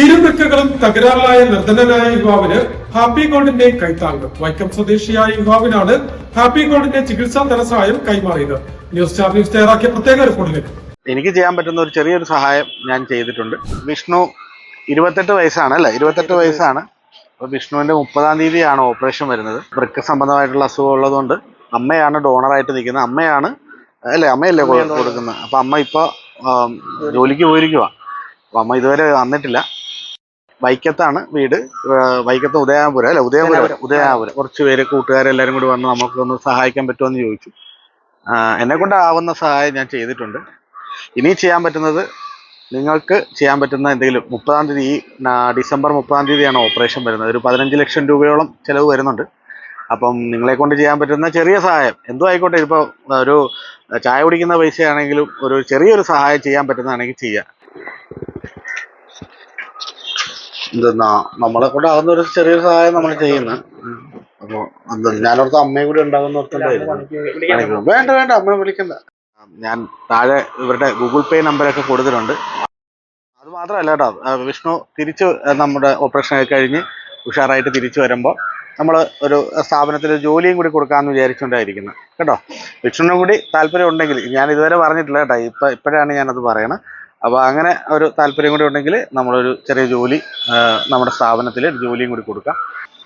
ഇരുവൃക്കകളും തകരാറിലായ നിർധനനായ യുവാവിന് ഹാപ്പി ഗോൾഡിന്റെ കൈത്താങ്ങ്. വൈക്കം സ്വദേശിയായ യുവാവിനാണ് ഹാപ്പി ഗോൾഡിന്റെ ചികിത്സാ ധനസഹായം കൈമാറിയത്. ന്യൂസ് സ്റ്റാർ ന്യൂസ് തയ്യാറാക്കിയ പ്രത്യേക റിപ്പോർട്ടിലേക്ക്. എനിക്ക് ചെയ്യാൻ പറ്റുന്ന ഒരു ചെറിയൊരു സഹായം ഞാൻ ചെയ്തിട്ടുണ്ട്. വിഷ്ണു ഇരുപത്തെട്ട് വയസ്സാണ് അല്ലേ? ഇരുപത്തെട്ട് വയസ്സാണ്. അപ്പോൾ വിഷ്ണുവിന്റെ മുപ്പതാം തീയതിയാണ് ഓപ്പറേഷൻ വരുന്നത്. വൃക്ക സംബന്ധമായിട്ടുള്ള അസുഖം ഉള്ളതുകൊണ്ട് അമ്മയാണ് ഡോണറായിട്ട് നിൽക്കുന്നത്. അമ്മയാണ് അല്ലേ? അമ്മയല്ലേ കൊടുക്കുന്നത്. അപ്പൊ അമ്മ ഇപ്പൊ ആം, ജോലിക്ക് പോയിരിക്കുവാ. അപ്പൊ അമ്മ ഇതുവരെ വന്നിട്ടില്ല. വൈക്കത്താണ് വീട്. വൈക്കത്ത് ഉദയാപുരം അല്ലെ? ഉദയപുരം ഉദയാപുരം. കുറച്ച് പേര് കൂട്ടുകാരെല്ലാരും കൂടി വന്ന് നമുക്കൊന്ന് സഹായിക്കാൻ പറ്റുമോ എന്ന് ചോദിച്ചു. എന്നെ കൊണ്ടാവുന്ന സഹായം ഞാൻ ചെയ്തിട്ടുണ്ട്. ഇനി ചെയ്യാൻ പറ്റുന്നത് നിങ്ങൾക്ക് ചെയ്യാൻ പറ്റുന്ന എന്തെങ്കിലും മുപ്പതാം തീയതി ഈ ഡിസംബർ മുപ്പതാം തീയതിയാണ് ഓപ്പറേഷൻ വരുന്നത്. ഒരു പതിനഞ്ച് ലക്ഷം രൂപയോളം ചിലവ് വരുന്നുണ്ട്. അപ്പം നിങ്ങളെ കൊണ്ട് ചെയ്യാൻ പറ്റുന്ന ചെറിയ സഹായം. എന്തോ ആയിക്കോട്ടെ ഇപ്പോൾ ഒരു ചായ കുടിക്കുന്ന പൈസയാണെങ്കിലും ഒരു ചെറിയൊരു സഹായം ചെയ്യാൻ പറ്റുന്നതാണെങ്കിൽ ചെയ്യാം. എന്തെന്നാ നമ്മളെ കൊണ്ട് ആകുന്ന ഒരു ചെറിയ സഹായം നമ്മൾ ചെയ്യുന്നു. അപ്പൊ എന്താ ഞാനോർത്ത് അമ്മയും കൂടി ഉണ്ടാകുന്ന ഓർത്തുണ്ടായിരുന്നു വേണ്ട വേണ്ട അമ്മയെ വിളിക്കണ്ട. ഞാൻ താഴെ ഇവരുടെ ഗൂഗിൾ പേ നമ്പറൊക്കെ കൊടുത്തിട്ടുണ്ട്. അത് മാത്രമല്ല കേട്ടോ വിഷ്ണു തിരിച്ച് നമ്മുടെ ഓപ്പറേഷൻ ഒക്കെ കഴിഞ്ഞ് ഉഷാറായിട്ട് തിരിച്ചു വരുമ്പോൾ നമ്മൾ ഒരു സ്ഥാപനത്തിൽ ജോലിയും കൂടി കൊടുക്കാമെന്ന് വിചാരിച്ചുകൊണ്ടായിരിക്കുന്നത് കേട്ടോ വിഷ്ണുവിനും കൂടി താല്പര്യം ഉണ്ടെങ്കിൽ ഞാൻ ഇതുവരെ പറഞ്ഞിട്ടില്ല കേട്ടോ ഇപ്പം ഇപ്പോഴാണ് ഞാനത് പറയണത് അപ്പോൾ അങ്ങനെ ഒരു താല്പര്യം കൂടി ഉണ്ടെങ്കിൽ നമ്മളൊരു ചെറിയ ജോലി നമ്മുടെ സ്ഥാപനത്തിൽ ജോലിയും കൂടി കൊടുക്കാം.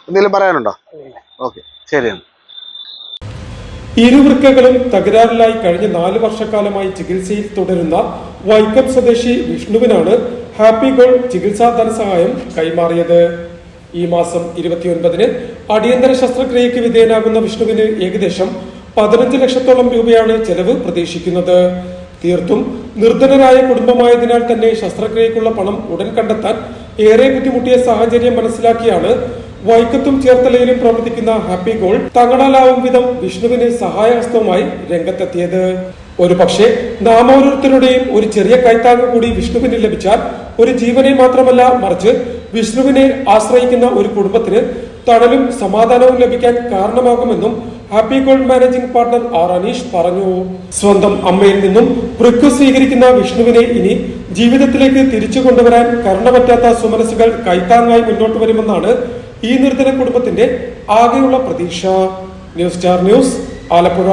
എന്തെങ്കിലും പറയാനുണ്ടോ? ഓക്കെ ശരി ഇരുവൃക്കകളും തകരാറിലായി കഴിഞ്ഞ നാല് വർഷക്കാലമായി ചികിത്സയിൽ തുടരുന്ന വൈക്കം സ്വദേശി വിഷ്ണുവിനാണ് ഹാപ്പി ഗോൾ ചികിത്സാ ധനസഹായം കൈമാറിയത്. ഈ മാസം ഇരുപത്തിയൊൻപതിന് അടിയന്തര ശസ്ത്രക്രിയയ്ക്ക് വിധേയനാകുന്ന വിഷ്ണുവിന് ഏകദേശം പതിനഞ്ച് ലക്ഷത്തോളം രൂപയാണ് ചെലവ് പ്രതീക്ഷിക്കുന്നത്. തീർത്തും നിർധനരായ കുടുംബമായതിനാൽ തന്നെ ശസ്ത്രക്രിയക്കുള്ള പണം ഉടൻ കണ്ടെത്താൻ ഏറെ ബുദ്ധിമുട്ടിയ സാഹചര്യം മനസ്സിലാക്കിയാണ് വൈക്കത്തും ചേർത്തലയിലും പ്രവർത്തിക്കുന്ന ഹാപ്പി ഗോൾ തങ്ങളാലാവും വിധം വിഷ്ണുവിന് സഹായഹസ്തവുമായി രംഗത്തെത്തിയത്. ഒരു പക്ഷേ നാം ഒരു ചെറിയ കൈത്താങ് കൂടി വിഷ്ണുവിന് ലഭിച്ചാൽ ഒരു ജീവനെ മാത്രമല്ല മറിച്ച് വിഷ്ണുവിനെ ആശ്രയിക്കുന്ന ഒരു കുടുംബത്തിന് തണലും സമാധാനവും ലഭിക്കാൻ കാരണമാകുമെന്നും happy gold managing partner R Aneesh പറഞ്ഞു. സ്വന്തം അമ്മയിൽ നിന്നും വൃക്കു സ്വീകരിക്കുന്ന വിഷ്ണുവിനെ ഇനി ജീവിതത്തിലേക്ക് തിരിച്ചു കൊണ്ടുവരാൻ കരുണപറ്റാത്ത സുമനസുകൾ കൈത്താങ്ങായി മുന്നോട്ട് വരുമെന്നാണ് ഈ നിർധന കുടുംബത്തിന്റെ ആകെയുള്ള പ്രതീക്ഷ. News star news Alappuzha.